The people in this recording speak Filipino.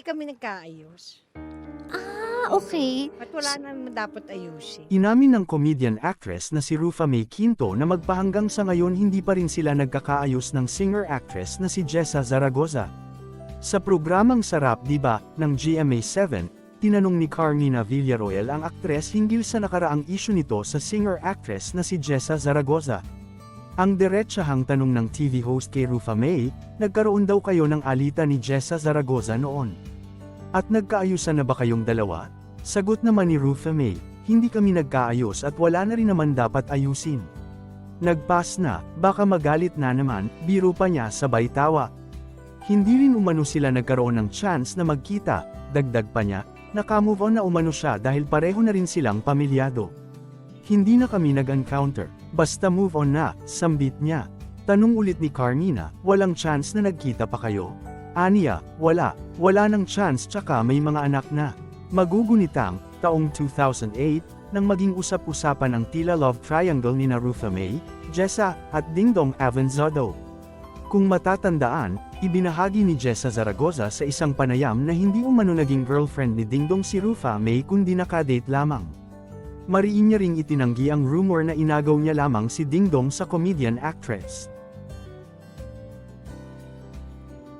hindi kami nagkaayos. Ah, okay. At wala naman dapat ayusin. Inamin ng comedian actress na si Rufa May Quinto na magpahanggang sa ngayon hindi pa rin sila nagkakaayos ng singer-actress na si Jessa Zaragoza. Sa programang Sarap Diba ng GMA7, tinanong ni Carmina Villaroel ang aktres hinggil sa nakaraang isyu nito sa singer-actress na si Jessa Zaragoza. Ang diretsahang tanong ng TV host kay Rufa May, nagkaroon daw kayo ng alita ni Jessa Zaragoza noon. At nagkaayusan na ba kayong dalawa? Sagot naman ni Rufa May, hindi kami nagkaayos at wala na rin naman dapat ayusin. Nagpas na, baka magalit na naman, biro pa niya sabay tawa. Hindi rin umano sila nagkaroon ng chance na magkita, dagdag pa niya, nakamove on na umano siya dahil pareho na rin silang pamilyado. Hindi na kami nag-encounter, basta move on na, sambit niya. Tanong ulit ni Carmina, walang chance na nagkita pa kayo? Aniya, wala, wala ng chance tsaka may mga anak na. Magugunitang, taong 2008, nang maging usap-usapan ang tila love triangle ni Rufa May, Jessa, at Dingdong Avanzado. Kung matatandaan, ibinahagi ni Jessa Zaragoza sa isang panayam na hindi umano naging girlfriend ni Dingdong si Rufa May kundi nakadate lamang. Mariin niya ring itinanggi ang rumor na inagaw niya lamang si Dingdong sa comedian actress.